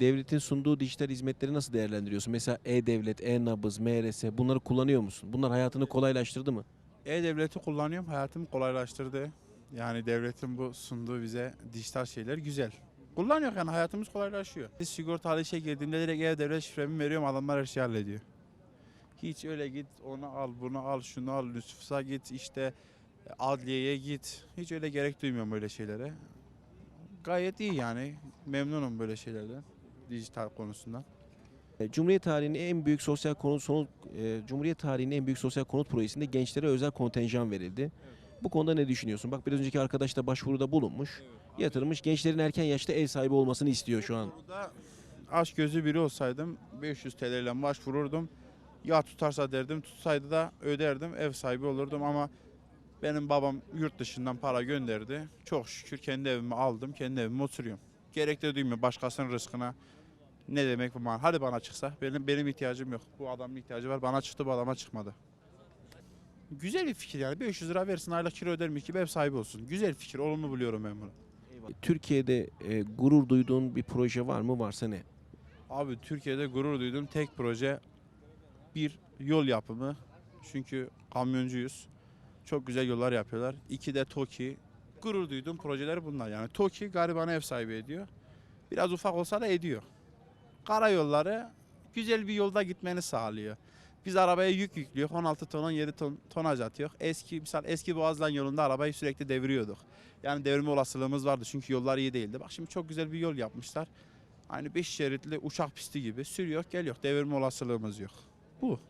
Devletin sunduğu dijital hizmetleri nasıl değerlendiriyorsun? Mesela E-Devlet, E-Nabız, MRS bunları kullanıyor musun? Bunlar hayatını kolaylaştırdı mı? E-Devlet'i kullanıyorum. Hayatımı kolaylaştırdı. Yani devletin bu sunduğu bize dijital şeyler güzel. Kullanıyor yani hayatımız kolaylaşıyor. Biz sigortalı işe girdiğimde direkt E-Devlet şifremi veriyorum adamlar her şeyi hallediyor. Hiç öyle git onu al bunu al şunu al nüfusa git işte adliyeye git. Hiç öyle gerek duymuyorum böyle şeylere. Gayet iyi yani. Memnunum böyle şeylerden. Dijital konusundan. E, Cumhuriyet tarihinin en büyük sosyal konut sonut e, Cumhuriyet tarihinin en büyük sosyal konut projesinde gençlere özel kontenjan verildi. Bu konuda ne düşünüyorsun? Bak biraz önceki arkadaş da başvuruda bulunmuş. Yatırmış. Gençlerin erken yaşta ev sahibi olmasını istiyor şu an. Burada aç gözü biri olsaydım 500 TL ile başvururdum. Ya tutarsa derdim, tutsaydı da öderdim, ev sahibi olurdum ama benim babam yurt dışından para gönderdi. Çok şükür kendi evimi aldım, kendi evime oturuyorum. Gerek de duymuyorum başkasının rızkına. Ne demek bu bana? Hadi bana çıksa. Benim benim ihtiyacım yok. Bu adamın ihtiyacı var. Bana çıktı, bu adama çıkmadı. Güzel bir fikir yani. 500 lira versin, aylık kira öderim iki ev sahibi olsun. Güzel fikir, olumlu buluyorum ben bunu. Türkiye'de e, gurur duyduğun bir proje var mı? Varsa ne? Abi Türkiye'de gurur duyduğum tek proje bir yol yapımı. Çünkü kamyoncuyuz. Çok güzel yollar yapıyorlar. İki de TOKİ. Gurur duyduğum projeler bunlar. Yani TOKİ garibanı ev sahibi ediyor. Biraz ufak olsa da ediyor. Karayolları güzel bir yolda gitmeni sağlıyor. Biz arabaya yük yüklüyor. 16 ton 17 ton tonaj atıyor. Eski misal eski Boğazlan yolunda arabayı sürekli deviriyorduk. Yani devirme olasılığımız vardı çünkü yollar iyi değildi. Bak şimdi çok güzel bir yol yapmışlar. Aynı 5 şeritli uçak pisti gibi sürüyor geliyor. Devirme olasılığımız yok. Bu.